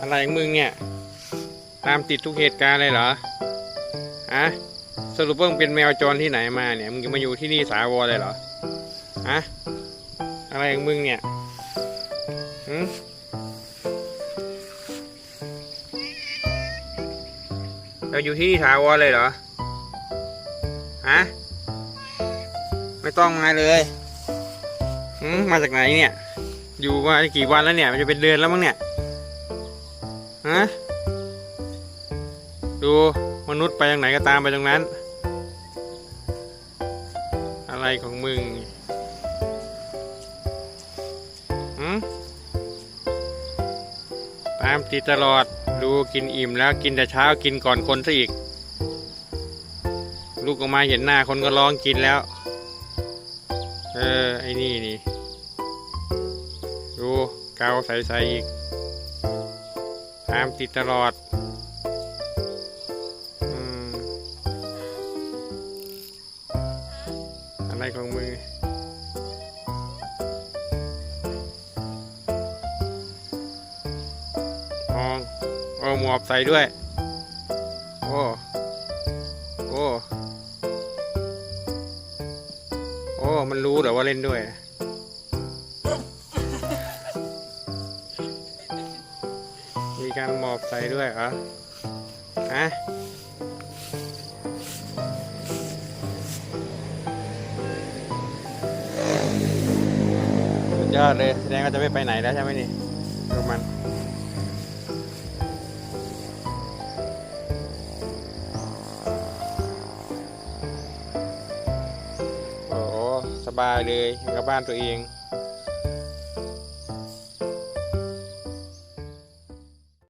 อะไรของมึงเนี่ย ตามติดทุกเหตุการณ์เลยเหรออะสรุปว่ามึงเป็นแมวจรที่ไหนมาเนี่ยมึงจะมาอยู่ที่นี่สาวรเลยเหรออะอะไรของมึงเนี่ยหืมเราอยู่ที่นี่ถาวรเลยเหรอ ฮะ ไม่ต้องมาเลยหืมมาจากไหนเนี่ย อยู่มากี่วันแล้วเนี่ย มันจะเป็นเดือนแล้วมั้งเนี่ย ฮะ ดูมนุษย์ไปทางไหนก็ตามไปตรงนั้น อะไรของมึงหืมตามติดตลอด ดูกินอิ่มแล้วกินแต่เช้ากินก่อนคนซะอีก ลูกออกมาเห็นหน้าคนก็ร้องกินแล้ว เออ ไอ้นี่นี่ ดูเกาใส่ๆอีก ตามติดตลอดอมอะไรของมือมองโอ้หมวกใส่ด้วย โอ้ โอ้ โอ้ มันรู้เหรอว่าเล่นด้วย มีการหมอบใส่ด้วยเหรอฮะสุดยอดเลยแสดงว่าจะไม่ไปไหนแล้วใช่ไหมนี่ดูมันโอ้สบายเลยอยู่กับบ้านตัวเอง